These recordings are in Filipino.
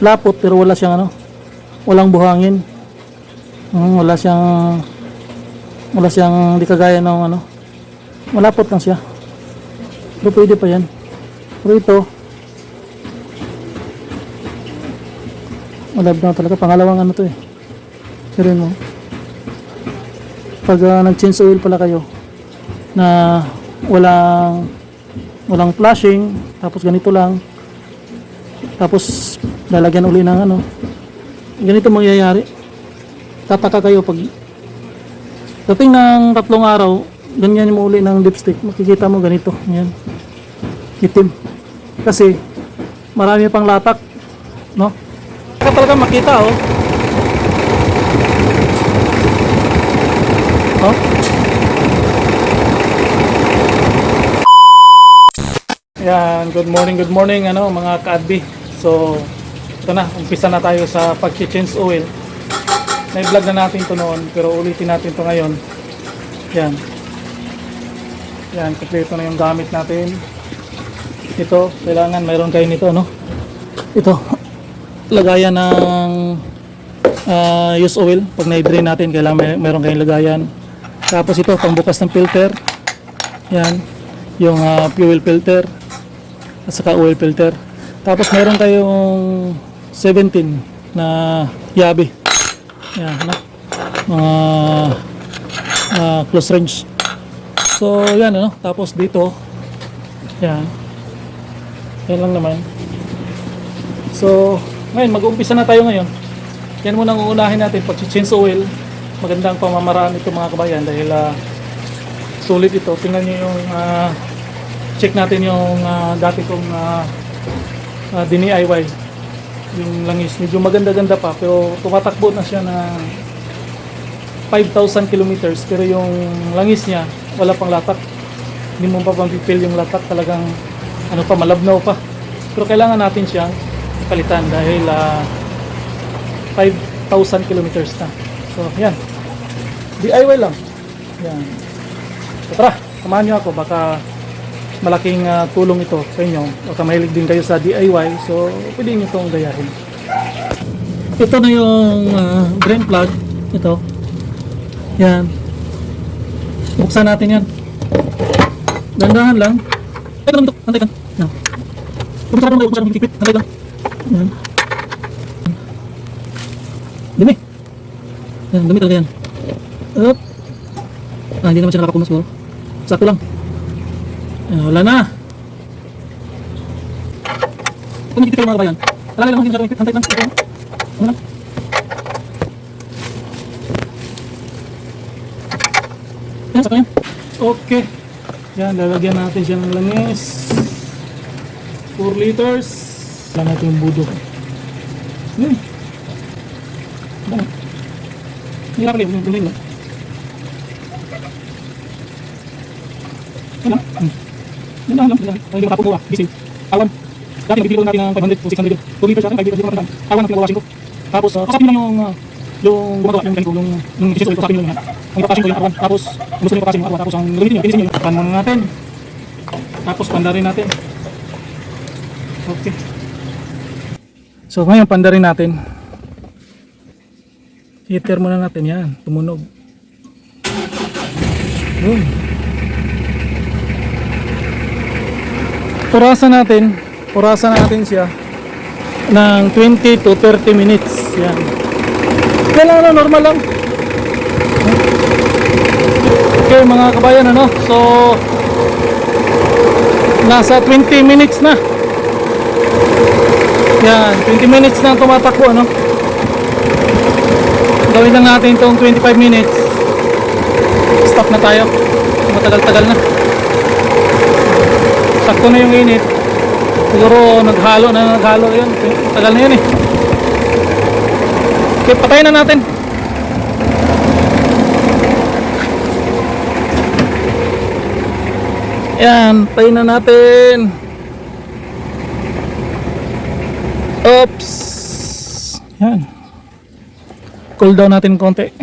lapot pero wala siyang ano, walang buhangin. Mm, wala siyang wala siyang di kagaya ng ano. Malapot lang siya. Pero pwede pa yan. Pero ito, malab na talaga. Pangalawang ano to eh. Sirin mo. Pag ah, nag-change oil pala kayo na walang walang flashing tapos ganito lang tapos lalagyan uli ng ano ganito mangyayari. Tataka kayo pag dating ng tatlong araw ganyan mo uli ng lipstick makikita mo ganito yan. Itim. Kasi marami pang latak no? Saka talaga makita oh. Oh Yan, good morning, good morning ano mga ka-adbi. So, ito na, umpisa na tayo sa pag-change oil. Na-vlog na natin to noon, pero ulitin natin to ngayon. Yan. Yan, kompleto na yung gamit natin. Ito, kailangan mayroon kayo nito, no? Ito, lagayan ng ah, use oil. Pag na-drain natin, kailangan may, mayroon kayong lagayan. Tapos ito, pangbukas ng filter. Yan, yung ah, fuel filter at saka oil filter. Tapos meron tayong 17 na yabi. Yan, no? Mga ah, close range. So, yan, ano? Tapos dito, yan. Yan lang naman. So, ngayon, mag-uumpisa na tayo ngayon. Yan muna ang uunahin natin, pag-change oil. Magandang pamamaraan ito mga kabayan dahil ah, sulit ito. Tingnan niyo yung ah, check natin yung ah, dati kong uh, DIY yung langis medyo maganda-ganda pa pero tumatakbo na siya na 5,000 kilometers pero yung langis niya wala pang latak. Hindi mo pa mapipil yung latak talagang ano pa malabnaw pa. Pero kailangan natin siyang palitan dahil ah, 5,000 kilometers na. So yan. DIY lang. Yan. So, tara samahan niyo ako. Baka malaking ah, tulong ito sa inyo. Baka mahilig din kayo sa DIY, so pwede nyo itong gayahin. Ito na yung ah, drain plug. Ito. Yan. Buksan natin yan. Dandahan lang. Ay, lang ito. Hantay lang. Yan. Buksan lang. Buksan natin yung Hantay lang. Yan. Dumi. Yan, dumi talaga yan. Up. Ah, hindi naman siya nakapakumas ko. Sakto lang. Ah, wala na. Kung hindi kayo mga kabayan, alalay lang hindi na hantay lang. Ano lang? Yan, sakto yan. Okay. Yan, lalagyan natin siya ng langis. 4 liters. Wala natin yung budok. Yan. Ano? Hindi lang kalim, yung lang. Yan lang. Hmm. Yan lang, yan lang. Hindi ah. Gising. Awan. Dati nagbibigay natin ng 500 o 600. 2 liters sa akin, 5 liters yung matandaan. Awan ang pinag-washing ko. Tapos, uh, kasapin lang yung, uh, yung gumagawa yung ganito, yung, yung isis oil, kasapin lang yan. Ang ipapasing ko yung awan. Tapos, ang gusto nyo ipapasing yung awan. Tapos, ang gamitin nyo, pinisin nyo. Pan muna natin. Tapos, pandarin natin. Okay. So, ngayon, pandarin natin. Heater muna natin yan. Tumunog. Yun. Purasan natin. Purasan natin siya ng 20 to 30 minutes. Yan. Kailangan normal lang. Okay mga kabayan ano. So nasa 20 minutes na. Yan, 20 minutes na tumatakbo ano. Gawin lang natin itong 25 minutes. Stop na tayo. Matagal-tagal na. Sakto na yung init. Siguro naghalo na naghalo yun. Tagal na yun eh. Okay, patayin na natin. Yan, patayin na natin. Oops. Yan. Cool down natin konti.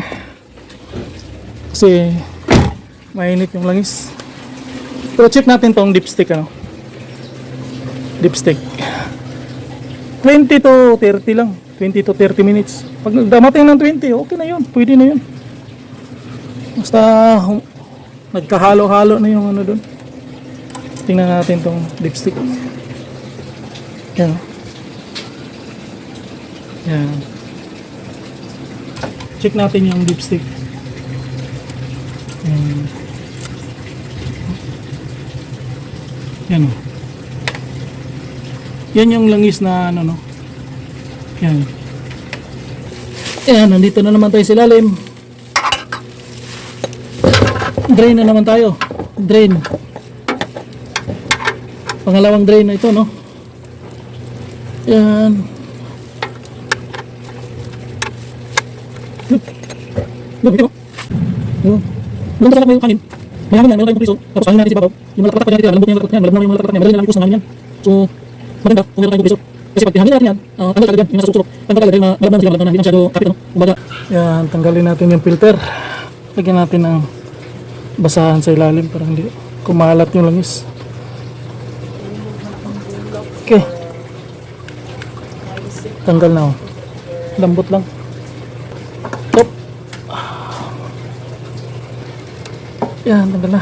Kasi mainit yung langis. Pero check natin tong dipstick ano. Dipstick. 20 to 30 lang. 20 to 30 minutes. Pag damating ng 20, okay na yun. Pwede na yun. Basta nagkahalo-halo na yung ano doon. Tingnan natin tong lipstick. Yan. Yan. Check natin yung lipstick. Yan. Yan. oh. Yan yung langis na ano no. Yan. Ayan, nandito na naman tayo sa ilalim. Drain na naman tayo. Drain. Pangalawang drain na ito, no? Yan. Look, ito. Yun. Doon sa yung kanin. Mayaman yan, meron tayong piso. Tapos kanin natin si Babaw. Yung malapit pa niya dito, malambot niya yung malapit niya, malambot niya yung malapit niya, madali na lang ipos ng kanin yan. So, maganda kung meron tayong piso. Kasi pag tihangin natin yan, uh, tanggal talaga yan, yung nasa susulok. Tanggal talaga yung malambot sila, malambot na, hindi na masyado kapit, ano? Kumbaga. Yan, tanggalin natin yung filter. Lagyan natin ng basahan sa ilalim para hindi kumalat yung langis. Okay. Tanggal na oh. Lambot lang. Yan, tanggal na.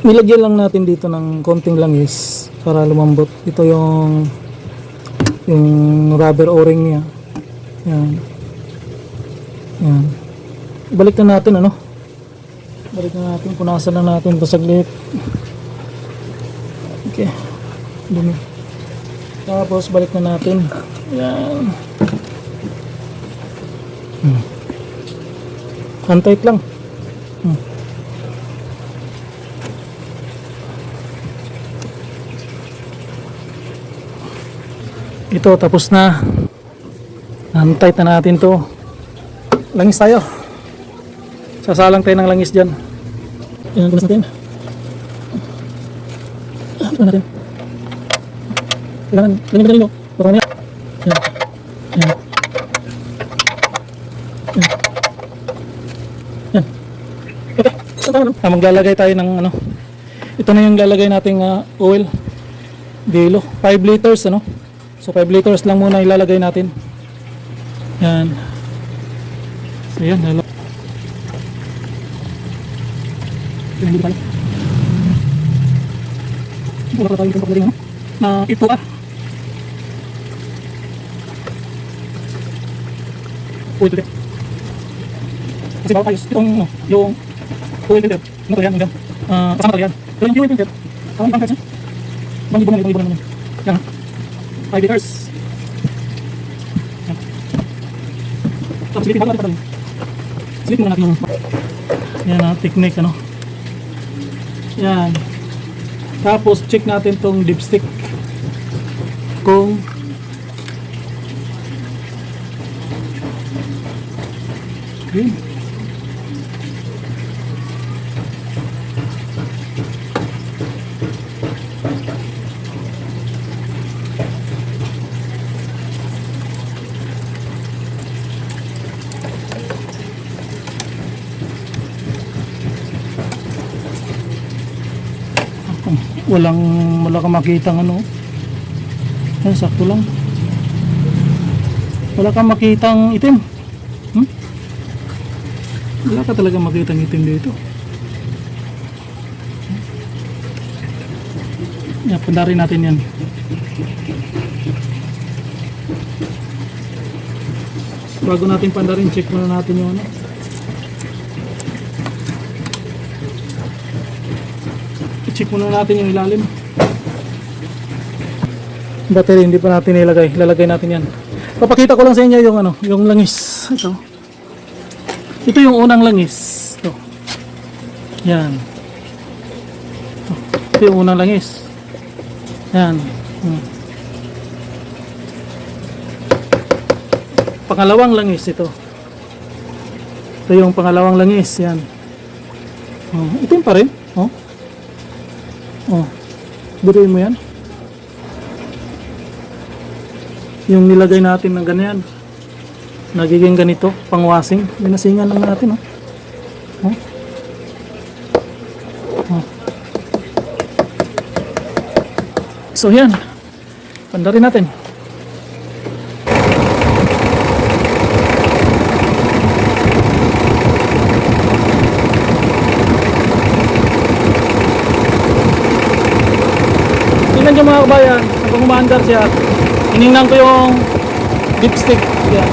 Nilagyan lang natin dito ng konting langis para lumambot. Ito yung yung rubber o-ring niya. Yan. Yan. Balik na natin ano. Balik na natin. Punasan na natin ito saglit. Okay. Dumi. Tapos balik na natin. Yan. Hmm. Hand-tight lang. Hmm. Ito tapos na. Hand-tight na natin to. Langis tayo. Sasalang tayo ng langis dyan. Yan, tulas natin. Ah, tulas natin. Kailangan, ganyan ganyan. Baka mamaya. Yan. Yan. Yan. Yan. Okay. Saan tayo, no? Ah, maglalagay tayo ng ano. Ito na yung lalagay nating ah, oil. Dilo. 5 liters, ano? So 5 liters lang muna ilalagay natin. Yan. So yan. Yan, dito tayo. Wala pa pagdating, ano? Na ito ah. Uy, ito din. Kasi bago tayo, itong, ano, yung oil filter. Ano to yan, hanggang, ah, kasama to yan. Pero yung oil filter, ang ibang parts, ibang ibang ibang ibang ibang. Yan, 5 liters. Yan. Tapos, silipin yan ah, technique, ano. Yan. Tapos check natin tong dipstick. Kung Yun. Walang wala ka makitang ano. Yan sakto lang. Wala ka makitang itim. Hmm? wala ka talaga makitang itim dito. Yan pandarin natin yan. Bago natin pandarin check muna natin yung ano i-check muna natin yung ilalim. Battery hindi pa natin nilagay. Ilalagay natin yan. Papakita ko lang sa inyo yung ano yung langis. Ito. Ito yung unang langis. Ito. Yan. Ito, ito yung unang langis. Yan. Hmm. pangalawang langis ito. Ito yung pangalawang langis. Yan. Oh, itim pa rin oh. Buruin mo yan. Yung nilagay natin ng ganyan. Nagiging ganito, pang-washing. Binasingan lang natin, oh. Oh. Oh. So yan. Panda rin natin. Tingnan nyo mga kabayan, umaandar siya, hiningnan ko yung dipstick. Yan.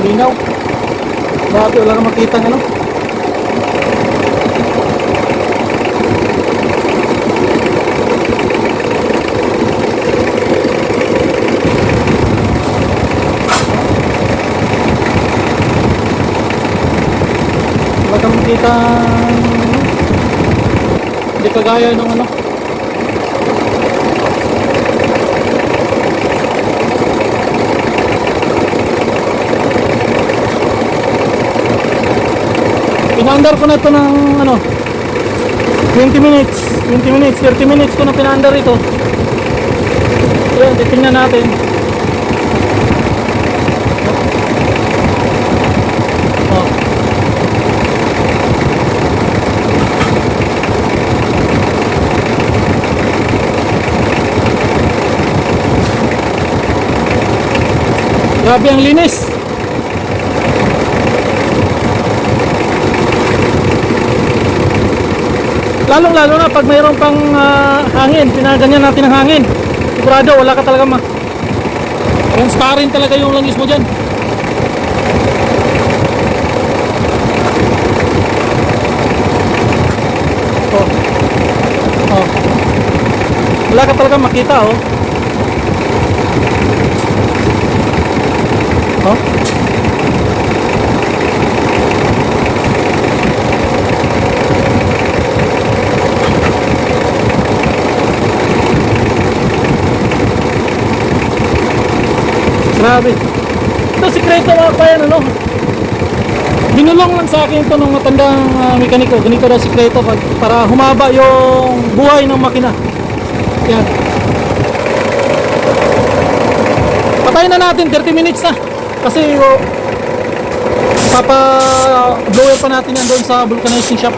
Linaw. Grabe, wala kang makita ano. Wala kang makita hindi kagaya nung ano. Pinaandar ko na ito ng ano 20 minutes 20 minutes, 30 minutes ko na pinaandar ito. Ayan, titingnan natin Grabe ang linis Lalong lalo na pag mayroon pang ah, hangin, pinaganyan natin ang hangin. Sigurado, wala ka talaga ma. Transparent talaga yung langis mo dyan. Oh. Oh. Wala ka talaga makita. Oh. Grabe. Ito sikreto mga kabayan, ano? Binulong lang sa akin ito ng matandang ah, mekaniko. Ganito daw sikreto pag, para humaba yung buhay ng makina. Yan. Patayin na natin, 30 minutes na. Kasi oh, papa blower pa natin yan sa vulcanizing shop.